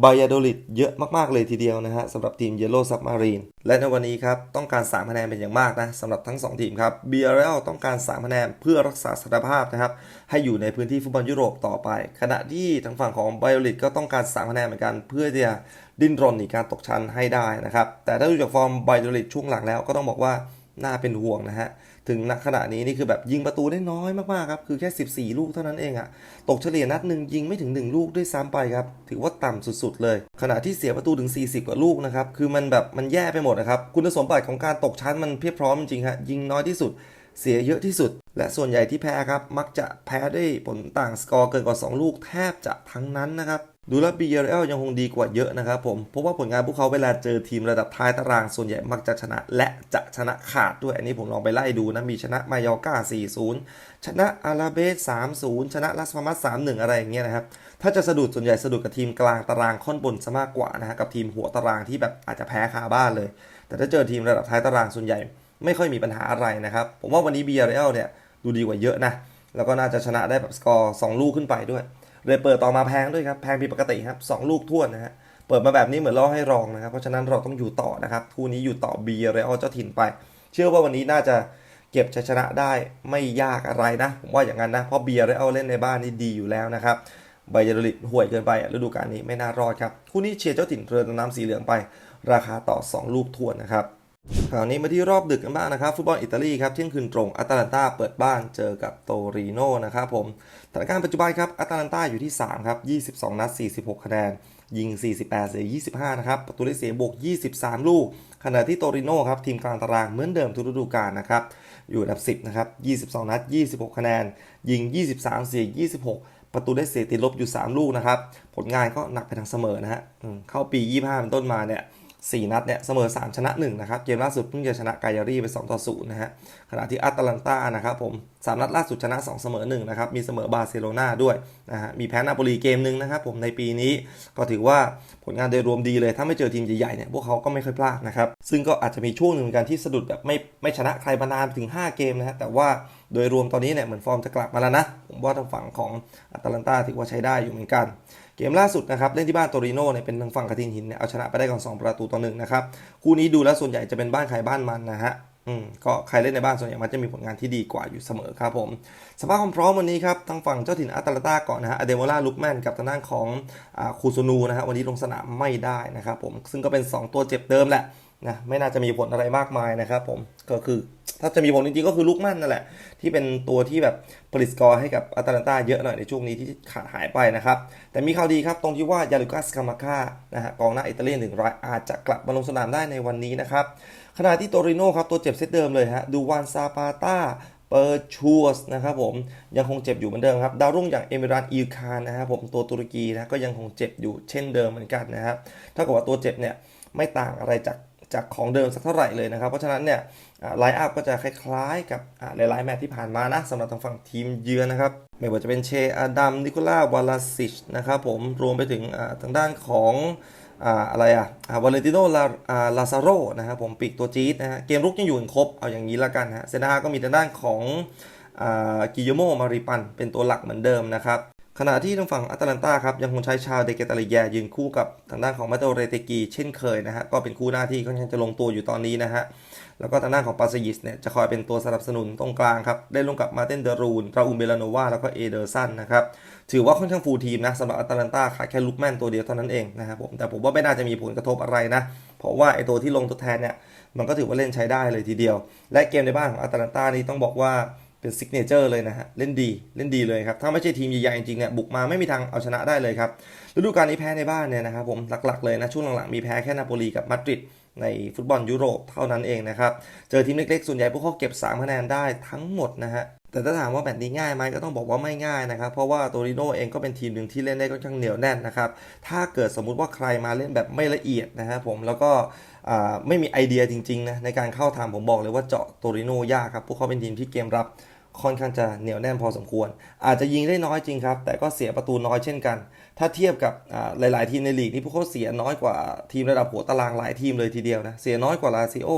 บายาโดลิดเยอะมากๆเลยทีเดียวนะฮะสำหรับทีมเยลโล่ซับมารีนและในวันนี้ครับ ต้องการ3คะแนนเป็นอย่างมากนะสำหรับทั้ง 2 ทีมครับบีเอเรลต้องการ3คะแนนเพื่อรักษาสถานภาพนะครับ ให้อยู่ในพื้นที่ฟุตบอลยุโรปต่อไป ขณะที่ทางฝั่งของไบโอลิดก็ต้องการ3คะแนนเหมือนกัน เพื่อที่จะดิ้นรนหนีการตกชั้นให้ได้นะครับแต่ถ้าดูจากฟอร์มไบโอลิดช่วงหลังแล้วก็ต้องบอกว่าน่าเป็นห่วงนะฮะ ถึงณขณะนี้นี่คือแบบยิงประตูได้น้อยมากๆครับ คือแค่ 14 ลูกเท่านั้นเองอะตกเฉลี่ยนัดหนึ่งยิงไม่ถึง 1 ลูกด้วยซ้ำไปครับ ถือว่าต่ำสุดๆเลย ขณะที่เสียประตูถึง 40 กว่าลูกนะครับ คือมันแบบมันแย่ไปหมดนะครับ คุณสมบัติของการตกชั้นมันเพียบพร้อมจริงๆฮะ ยิงน้อยที่สุด เสียเยอะที่สุด และส่วนใหญ่ที่แพ้ครับ มักจะแพ้ได้ผลต่างสกอร์เกินกว่า 2 ลูกแทบจะทั้งนั้นนะครับดูแล้ว BRL ยังคงดีกว่าเยอะนะครับผม เพราะว่าผลงานพวกเขาเวลาเจอทีมระดับท้ายตารางส่วนใหญ่มักจะชนะ และจะชนะขาดด้วย อันนี้ผมลองไปไล่ดูนะ มีชนะมายอร์กา4-0 ชนะอาราเบส 3-0 ชนะลัสพามัส3-1 อะไรอย่างเงี้ยนะครับ ถ้าจะสะดุดส่วนใหญ่สะดุดกับทีมกลางตารางค่อนบนซะมากกว่านะฮะกับทีมหัวตารางที่แบบอาจจะแพ้คาบ้านเลย แต่ถ้าเจอทีมระดับท้ายตารางส่วนใหญ่ ไม่ค่อยมีปัญหาอะไรนะครับ ผมว่าวันนี้ BRL เนี่ยดูดีกว่าเยอะนะ แล้วก็น่าจะชนะได้แบบสกอร์2ลูกขึ้นไปด้วยเลยเปิดต่อมาแพงด้วยครับ แพงผิดปกติครับ2ลูกท่วนนะฮะ เปิดมาแบบนี้เหมือนล่อให้รองนะครับ เพราะฉะนั้นเราต้องอยู่ต่อนะครับ คู่นี้อยู่ต่อ BRL เจ้าถิ่นไป เชื่อว่าวันนี้น่าจะเก็บชัยชนะได้ไม่ยากอะไรนะ ผมว่าอย่างนั้นนะ เพราะ BRL เล่นในบ้านนี่ดีอยู่แล้วนะครับไบเยอร์ลิตห่วยเกินไปฤดูกาลนี้ไม่น่ารอดครับ คู่นี้เชียร์เจ้าถิ่นเรือดำน้ำสีเหลืองไป ราคาต่อ 2 ลูกทวนนะครับ คราวนี้มาที่รอบดึกกันบ้างนะครับ ฟุตบอลอิตาลีครับเที่ยงคืนตรงอัตแลนตาเปิดบ้านเจอกับโตริโนนะครับผมสถานการณ์ปัจจุบันครับอัตแลนตาอยู่ที่ 3 ครับ 22 นัด 46 คะแนน ยิง 48 เสีย 25 นะครับ ประตูได้เสียบวก 23 ลูก ขณะที่โตริโนครับ ทีมกลางตารางเหมือนเดิมทุกฤดูกาลนะครับ อยู่อันดับ 10 นะครับ 22 นัด 26 คะแนน ยิง 23 เสีย 26 ประตูได้เสียติดลบอยู่ 3 ลูกนะครับ ผลงานก็หนักไปทางเสมอนะฮะเข้าปี 25 เป็นต้นมาเนี่ย 4 นัดเนี่ยเสมอ 3 ชนะ 1 นะครับ เกมล่าสุดเพิ่งจะชนะกายารีไป 2 ต่อ 0 นะฮะ ขณะที่อัตแลนตานะครับผม 3 นัดล่าสุดชนะ 2 เสมอ 1 นะครับ มีเสมอบาร์เซโลนาด้วยนะฮะ มีแพ้นาโปลีเกมหนึ่งนะครับผมในปีนี้ก็ถือว่าผลงานโดยรวมดีเลย ถ้าไม่เจอทีมใหญ่ๆเนี่ยพวกเขาก็ไม่ค่อยพลาดนะครับ ซึ่งก็อาจจะมีช่วงหนึ่งเหมือนกันที่สะดุดแบบไม่ไม่ชนะใครมานานถึง 5 เกมนะฮะแต่ว่าโดยรวมตอนนี้เนี่ยเหมือนฟอร์มจะกลับมาแล้วนะผมว่าทางฝั่งของอัตแลนตาถือว่าใช้ได้อยู่เหมือนกัน เกมล่าสุดนะครับเล่นที่บ้านโตริโน่เนี่ยเป็นทางฝั่งคาทินหินเนี่ยเอาชนะไปได้ก่อน2ประตูต่อหนึ่งนะครับคู่นี้ดูแล้วส่วนใหญ่จะเป็นบ้านใครบ้านมันนะฮะอืมก็ใครเล่นในบ้านส่วนใหญ่มันจะมีผลงานที่ดีกว่าอยู่เสมอครับผม สภาพความพร้อมวันนี้ครับทางฝั่งเจ้าถิ่นอัตแลนตาก่อนนะฮะอเดโมล่าลุกแมนกับทางด้านของอ่าคูซูนูนะฮะวันนี้ลงสนามไม่ได้นะครับผมซึ่งก็เป็น 2 ตัวเจ็บเดิมแหละ นะไม่น่าจะมีผลอะไรมากมายนะครับผมก็คือถ้าจะมีผลจริงๆก็คือลูกมั่นนั่นแหละ ที่เป็นตัวที่แบบผลิตสกอร์ให้กับอาตาลันตาเยอะหน่อยในช่วงนี้ที่ขาดหายไปนะครับ แต่มีข่าวดีครับตรงที่ว่ายาลุกัสคามาค่านะฮะกองหน้าอิตาเลียนหนึ่งรายอาจจะกลับมาลงสนามได้ในวันนี้นะครับขณะที่โตริโน่ครับตัวเจ็บเซตเดิมเลยฮะดูวานซาปาตาเปอร์ชูสนะครับผมยังคงเจ็บอยู่เหมือนเดิมครับ ดาวรุ่งอย่างเอมิรานอิลคานนะครับผมตัวตุรกีนะก็ยังคงเจ็บอยู่เช่นเดิมเหมือนกันนะครับเท่ากับว่าตัวเจ็บเนี่ยไม่ต่างอะไรจาก จากของเดิมสักเท่าไหร่เลยนะครับ เพราะฉะนั้นเนี่ยไลน์อัพก็จะคล้ายๆ กับอ่าหลายๆแมตช์ที่ผ่านมานะสำหรับทางฝั่งทีมเยือนนะครับ ไม่ว่าจะเป็นเชอาดัม นิโคล่าวาลาซิชนะครับผมรวมไปถึงทางด้านของอ่าอะไรอะวาเลนติโนลาลาซาโรนะครับผมปีกตัวจี๊ดนะฮะเกมรุกยังอยู่กันครบเอาอย่างนี้ละกันฮะเซนาก็มีทางด้านของกิโยโมมาริปันเป็นตัวหลักเหมือนเดิมนะครับ ขณะที่ทางฝั่งอัตแลนตาครับยังคงใช้ชาวเดเกตาลีแยยืนคู่กับทางด้านของมาโตเรเตกีเช่นเคยนะฮะก็เป็นคู่หน้าที่ค่อนข้างจะลงตัวอยู่ตอนนี้นะฮะแล้วก็ทางด้านของปาซยิสเนี่ยจะคอยเป็นตัวสนับสนุนตรงกลางครับได้ลงกับมาเตนเดรูนราอูเบลาโนวาแล้วก็เอเดอร์สันนะครับถือว่าค่อนข้างฟูลทีมนะสำหรับอัตแลนตาขาดแค่ลุกแมนตัวเดียวเท่านั้นเองนะครับผมแต่ผมว่าไม่น่าจะมีผลกระทบอะไรนะเพราะว่าไอตัวที่ลงทดแทนเนี่ยมันก็ถือว่าเล่นใช้ได้เลยทีเดียว และเกมในบ้านของอัตแลนตานี่ต้องบอกว่า เป็นซิกเนเจอร์เลยนะฮะ เล่นดีเล่นดีเลยครับ ถ้าไม่ใช่ทีมใหญ่ๆจริงๆเนี่ยบุกมาไม่มีทางเอาชนะได้เลยครับฤดูกาลนี้แพ้ในบ้านเนี่ยนะครับผมหลักๆเลยนะ ช่วงหลังๆมีแพ้แค่นาโปลีกับมาดริดในฟุตบอลยุโรปเท่านั้นเองนะครับ เจอทีมเล็กๆ ส่วนใหญ่พวกเขาเก็บ 3 คะแนนได้ทั้งหมดนะฮะแต่ถ้าถามว่าแบบนี้ง่ายไหมก็ต้องบอกว่าไม่ง่ายนะครับ เพราะว่าโตริโนเองก็เป็นทีมหนึ่งที่เล่นได้ค่อนข้างเหนียวแน่นนะครับ ถ้าเกิดสมมุติว่าใครมาเล่นแบบไม่ละเอียดนะครับผมแล้วก็ไม่มีไอเดียจริงๆนะในการเข้าทำผมบอกเลยว่าเจาะโตริโนยากครับ พวกเขาเป็นทีมที่เกมรับ ค่อนข้างจะเหนียวแน่นพอสมควร อาจจะยิงได้น้อยจริงครับ แต่ก็เสียประตูน้อยเช่นกัน ถ้าเทียบกับหลาย ๆ ทีมในลีกที่พวกเขาเสียน้อยกว่าทีมระดับหัวตารางหลายทีมเลยทีเดียวนะ เสียน้อยกว่าลาซิโอ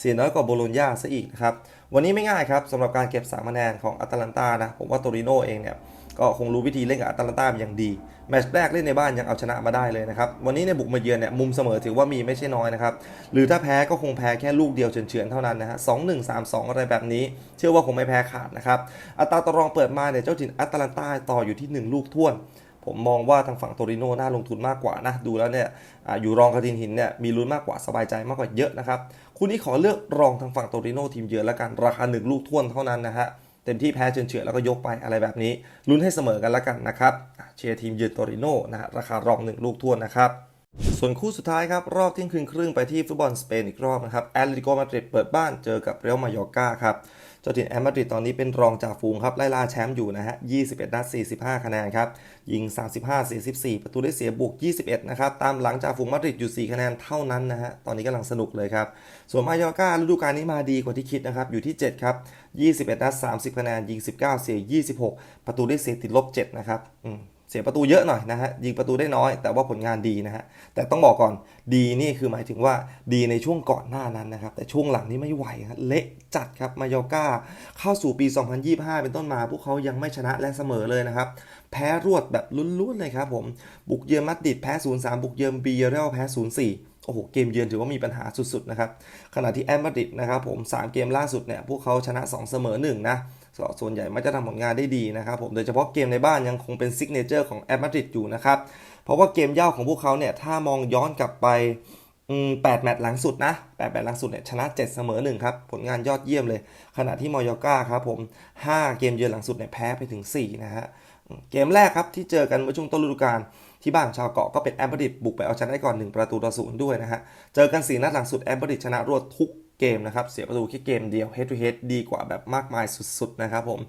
เสียน้อยกว่าโบโลญญาซะอีกนะครับ วันนี้ไม่ง่ายครับสำหรับการเก็บ3คะแนนของอัตแลนตานะ ผมว่าโตริโนเองเนี่ย ก็คงรู้วิธีเล่นกับอัตแลนตาอย่างดี แมตช์แรกเล่นในบ้านยังเอาชนะมาได้เลยนะครับ วันนี้ในบุกมาเยือนเนี่ยมุมเสมอถือว่ามีไม่ใช่น้อยนะครับ หรือถ้าแพ้ก็คงแพ้แค่ลูกเดียวเฉือนๆเท่านั้นนะฮะสองหนึ่งสามสองอะไรแบบนี้ เชื่อว่าคงไม่แพ้ขาดนะครับ อัตราตอรองเปิดมาเนี่ยเจ้าถิ่นอัตแลนตาต่ออยู่ที่ 1 ลูกท่วนผมมองว่าทางฝั่งโตริโนน่าลงทุนมากกว่านะ ดูแล้วเนี่ยออยู่รองกับทีมหินเนี่ยมีลุ้นมากกว่าสบายใจมากกว่าเยอะนะครับ คู่นี้ขอเลือกรองทางฝั่งโตริโนทีมเยือนละกันราคา1ลูกท่วนเท่านั้นนะฮะ เต็มที่แพ้เฉือนๆแล้วก็ยกไปอะไรแบบนี้ลุ้นให้เสมอกันแล้วกันนะครับเชียร์ทีมเยือนโตริโนนะฮะราคารองหนึ่งลูกท่วนนะครับส่วนคู่สุดท้ายครับ รอบเที่ยงคืนครึ่งไปที่ฟุตบอลสเปนอีกรอบนะครับแอตเลติโกมาดริดเปิดบ้านเจอกับเรอัลมายอร์กาครับ เจ้าถิ่นแอตมาดริดตอนนี้เป็นรองจ่าฝูงครับไล่ล่าแชมป์อยู่นะฮะ 21 นัด 45 คะแนนครับ ยิง 35 44 ประตูได้เสียบวก 21 นะครับ ตามหลังจ่าฝูงมาดริดอยู่ 4 คะแนนเท่านั้นนะฮะ ตอนนี้กำลังสนุกเลยครับ ส่วนมายอร์การฤดูกาลนี้มาดีกว่าที่คิดนะครับ อยู่ที่ 7 ครับ 21 นัด 30 คะแนน ยิง 19 เสีย 26 ประตูได้เสียติดลบ 7 นะครับอืม เสียประตูเยอะหน่อยนะฮะยิงประตูได้น้อย แต่ว่าผลงานดีนะฮะแต่ต้องบอกก่อนดีนี่คือหมายถึงว่าดีในช่วงก่อนหน้านั้นนะครับ แต่ช่วงหลังนี้ไม่ไหวครับเละจัดครับมายอร์กาเข้าสู่ปี 2025 เป็นต้นมา พวกเขายังไม่ชนะและเสมอเลยนะครับ แพ้รวดแบบลุ้นๆเลยครับผมบุกเยือนมาดริดแพ้ 0-3 บุกเยือนบีเรลแพ้ 0-4โอ้โห เกมเยือนถือว่ามีปัญหาสุดๆนะครับ ขณะที่แอตมาดริดนะครับผม 3 เกมล่าสุดเนี่ย พวกเขาชนะ 2 เสมอ 1 นะ ส่วนใหญ่มักจะทำผลงานได้ดีนะครับผมโดยเฉพาะเกมในบ้านยังคงเป็นซิกเนเจอร์ของแอตมาดริดอยู่นะครับเพราะว่าเกมเย่าของพวกเขาเนี่ยถ้ามองย้อนกลับไปแปดแมตช์หลังสุดนะแปดแมตช์หลังสุดเนี่ยชนะ 7 เสมอ1ครับผลงานยอดเยี่ยมเลย ขณะที่มอยอร์กาครับผม 5 เกมเยือนหลังสุดเนี่ยแพ้ไปถึง 4 นะฮะเกมแรกครับที่เจอกันเมื่อช่วงต้นฤดูกาลที่บ้านของชาวเกาะก็เป็นแอมเบอร์ดิดบุกไปเอาชนะได้ก่อน 1 ประตูต่อศูนย์ด้วยนะฮะ เจอกัน 4 นัดหลังสุดแอมเบอร์ดิดชนะรวดทุก เกมนะครับ เสียประตูแค่เกมเดียว head to head ดีกว่าแบบมากมายสุดๆนะครับผม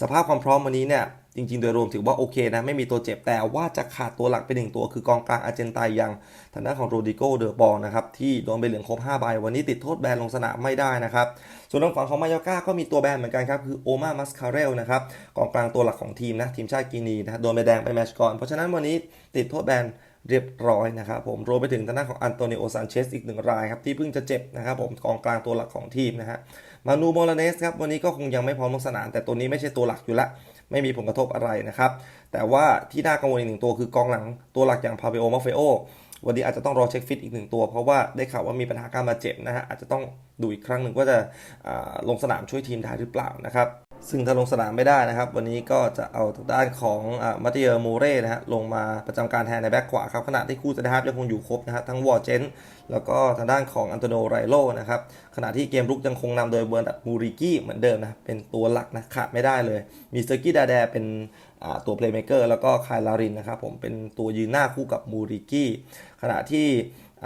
สภาพความพร้อมวันนี้เนี่ย จริงๆ โดยรวมถือว่าโอเคนะ ไม่มีตัวเจ็บแต่ว่าจะขาดตัวหลักไปหนึ่งตัว คือกองกลางอาร์เจนตน์อย่างทางด้านของโรดิโกเดอบอลนะครับ ที่โดนใบเหลืองครบ5ใบวันนี้ติดโทษแบนลงสนามไม่ได้นะครับ ส่วนทางฝั่งของมายอร์กาก็มีตัวแบนเหมือนกันครับคือโอมามัสคาเรลนะครับกองกลางตัวหลักของทีมนะทีมชาติกินีนะโดนใบแดงไปแมตช์ก่อนเพราะฉะนั้นวันนี้ติดโทษแบน เรียบร้อยนะครับผมรวมไปถึงทางด้านของอันโตนิโอซานเชสอีกหนึ่งรายครับที่เพิ่งจะเจ็บนะครับผมกองกลางตัวหลักของทีมนะฮะมานูโมลาเนสครับวันนี้ก็คงยังไม่พร้อมลงสนาม แต่ตัวนี้ไม่ใช่ตัวหลักอยู่ละไม่มีผลกระทบอะไรนะครับ แต่ว่าที่น่ากังวลอีกหนึ่งตัวคือกองหลังตัวหลักอย่างพาเบโอมาเฟโอวันนี้อาจจะต้องรอเช็คฟิตอีกหนึ่งตัว เพราะว่าได้ข่าวว่ามีปัญหาการบาดเจ็บนะฮะอาจจะต้องดูอีกครั้งหนึ่งว่าจะาลงสนามช่วยทีมได้หรือเปล่านะครับ ซึ่งถ้าลงสนามไม่ได้นะครับ วันนี้ก็จะเอาทางด้านของอ่ามาติเออร์มูเร่นะฮะลงมาประจำการแทนในแบ็คขวาครับขณะที่คู่เซนเตอร์ฮาร์ฟยังคงอยู่ครบนะฮะทั้งวอร์เจนแล้วก็ทางด้านของอันโตโนไรโลนะครับขณะที่เกมรุกยังคงนำโดยเบอร์นัดมูริกี้เหมือนเดิมนะเป็นตัวหลักนะขาดไม่ได้เลย มีเซอร์กี้ดาแดเป็นตัวเพลย์เม k เกอร์แล้วก็คายลารินนะครับผมเป็นตัวยืนหน้าคู่กับมูริกี้ขณะที่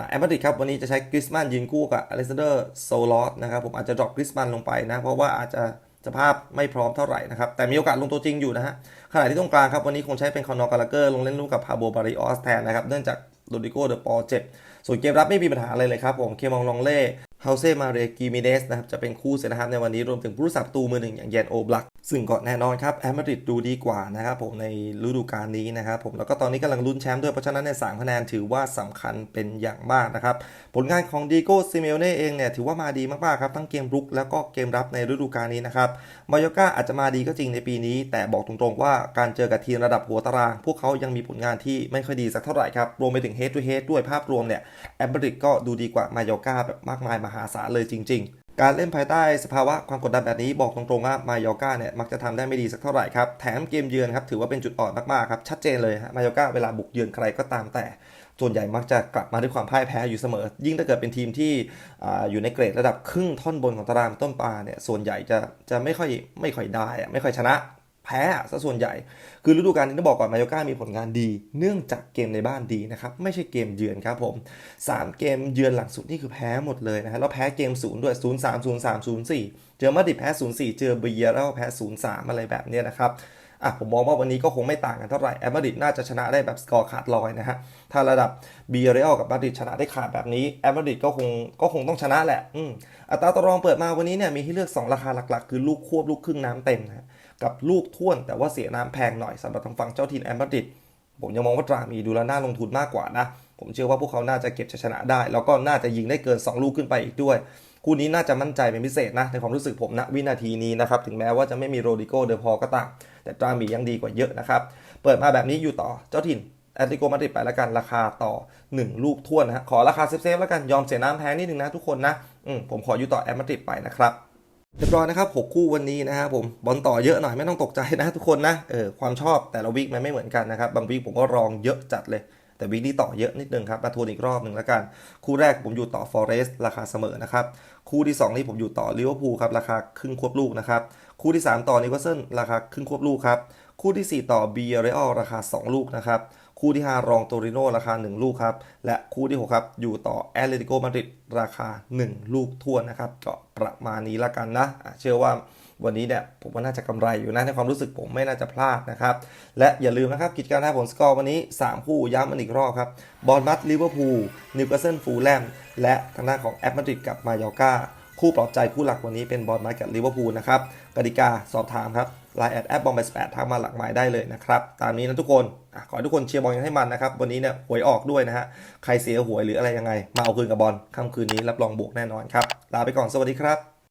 แอมมาดริดครับวันนี้จะใช้กริสมันยืนคู่กับอเล็กซานเดอร์โซลอสนะครับผมอาจจะดรอปกริสมันลงไปนะเพราะว่าอาจจะ สภาพไม่พร้อมเท่าไหร่นะครับ แต่มีโอกาสลงตัวจริงอยู่นะฮะขณะที่ตรงกลางครับวันนี้คงใช้เป็นคอนอร์กาลาเกอร์ลงเล่นร่วมกับพาโบบาริออสแทนนะครับ เนื่องจากโดดิโกเดอปอเจ็บ ส่วนเกมรับไม่มีปัญหาอะไรเลยครับผม เคมองลองเล่เฮาเซ่มาเรกิมิเนสนะครับจะเป็นคู่เซนนะครับในวันนี้รวมถึงผู้รักษาประตูมือหนึ่งอย่างเยนโอบลัก ซึ่งก็แน่นอนครับแอมมาดริดดูดีกว่านะครับผมในฤดูกาลนี้นะครับผมแล้วก็ตอนนี้กำลังลุ้นแชมป์ด้วยเพราะฉะนั้นในสามคะแนนถือว่าสำคัญเป็นอย่างมากนะครับ ผลงานของดีโก้ซิเมโอเน่เองเนี่ยถือว่ามาดีมากๆครับ ทั้งเกมรุกแล้วก็เกมรับในฤดูกาลนี้นะครับมายก้าอาจจะมาดีก็จริงในปีนี้ แต่บอกตรงๆว่าการเจอกับทีมระดับหัวตาราง พวกเขายังมีผลงานที่ไม่ค่อยดีสักเท่าไหร่ครับรวมไปถึงเฮด to เฮดด้วยภาพรวมเนี่ยแอมเบริกก็ดูดีกว่ามายก้าแบบมากมายมหาศาลเลยจริง ๆ การเล่นภายใต้สภาวะความกดดันแบบนี้บอกตรงๆว่ามายอก้าเนี่ยมักจะทำได้ไม่ดีสักเท่าไหร่ครับ แถมเกมเยือนครับถือว่าเป็นจุดอ่อนมากๆครับ ชัดเจนเลยฮะมายอก้าเวลาบุกเยือนใครก็ตามแต่ส่วนใหญ่มักจะกลับมาด้วยความพ่ายแพ้อยู่เสมอ ยิ่งถ้าเกิดเป็นทีมที่ออยู่ในเกรดระดับครึ่งท่อนบนของตารางต้นปลาเนี่ยส่วนใหญ่จะจะไม่ค่อยไม่ค่อยได้ไม่ค่อยชนะ แพ้ซะส่วนใหญ่ คือฤดูกาลนี้ต้องบอกก่อนมาโยก้ามีผลงานดี เนื่องจากเกมในบ้านดีนะครับไม่ใช่เกมเยือนครับผม 3 เกมเยือนหลังสุดนี่คือแพ้หมดเลยนะฮะแล้วแพ้เกมศูนย์ด้วย 0 3 0 3 0 4 เจอมาดิดแพ้ 0 4 เจอเบียร์แล้วแพ้ 0 3 อะไรแบบนี้นะครับอะผมมองว่าวันนี้ก็คงไม่ต่างกันเท่าไหร่แอมมาดริดน่าจะชนะได้แบบสกอร์ขาดลอยนะฮะถ้าระดับเบียร์เรอัลกับมาดริดชนะได้ขาดแบบนี้แอมมาดริดก็คงก็คงต้องชนะแหละอืมอัตราต่อรองเปิดมาวันนี้เนี่ยมีให้เลือก 2 ราคาหลักๆ คือลูกควบลูกครึ่งน้ำเต็มนะะ กับลูกท่วน แต่ว่าเสียน้ำแพงหน่อยสำหรับทางฝั่งเจ้าถิ่นแอมมาดริดผมยังมองว่าตรามีดูแลน่าลงทุนมากกว่านะ ผมเชื่อว่าพวกเขาน่าจะเก็บชัยชนะได้ แล้วก็น่าจะยิงได้เกิน 2 ลูกขึ้นไปอีกด้วย คู่นี้น่าจะมั่นใจเป็นพิเศษนะในความรู้สึกผมณวินาทีนี้นะครับถึงแม้ว่าจะไม่มีโรดิโกเดอพอก็ตามแต่ตรามียังดีกว่าเยอะนะครับเปิดมาแบบนี้อยู่ต่อเจ้าถิ่นแอตติโกมาดริดไปแล้วกันราคาต่อ 1 ลูกท่วนนะขอราคาเซฟๆแล้วกันยอมเสียน้ำแพงนิดนึงนะทุกคนนะอืผมขออยู่ต่อแอตมาดริดไปนะครับ เรียบร้อยนะครับ 6 คู่วันนี้นะครับผมบอลต่อเยอะหน่อยไม่ต้องตกใจนะทุกคนนะเออความชอบแต่ละวีคมันไม่เหมือนกันนะครับ บางวีคผมก็รองเยอะจัดเลย แต่วีคนี้ต่อเยอะนิดนึงครับมาทวนอีกรอบหนึ่งแล้วกัน คู่แรกผมอยู่ต่อ Forest ราคาเสมอนะครับ คู่ที่ 2 นี่ผมอยู่ต่อลิเวอร์พูลครับราคาครึ่งควบลูกนะครับ คู่ที่ 3 ต่อนิวคาสเซิลราคาครึ่งควบลูกครับ คู่ทีสี่4 ต่อเบียร์เรอัลราคา 2 ลูกนะครับ คู่ที่ 5 รองโตริโนราคา 1 ลูกครับ และคู่ที่ 6 ครับ อยู่ต่อแอตเลติโกมาดริดราคา 1 ลูกทั่วนนะครับก็ประมาณนี้ละกันนะะเชื่อว่าวันนี้เนี่ยผมว่าน่าจะกำไรอยู่นะในความรู้สึกผมไม่น่าจะพลาดนะครับ และอย่าลืมนะครับ กิจการทายผลสกอร์วันนี้ 3 คู่ย้ำมันอีกรอบครับบอลมัดลิเวอร์พูลนิวคาสเซิลฟูลแลมและทางด้านของแอตมาดริดกับมายอร์กา คู่ปลอบใจคู่หลักวันนี้เป็นบอลมาเกับลิเวอร์พูลนะครับกติกาสอบถามครับไลน์แอดแอปบอมไปสแปดทักมาหลักหมายได้เลยนะครับ ตามนี้นะทุกคนอขอให้ทุกคนเชียร์บอลกันให้มันนะครับ วันนี้เนี่ยหวยออกด้วยนะฮะ ใครเสียหวยหรืออะไรยังไง มาเอาคืนกับบอลค่ำคืนนี้รับรองบวกแน่นอนครับ ลาไปก่อนสวัสดีครับ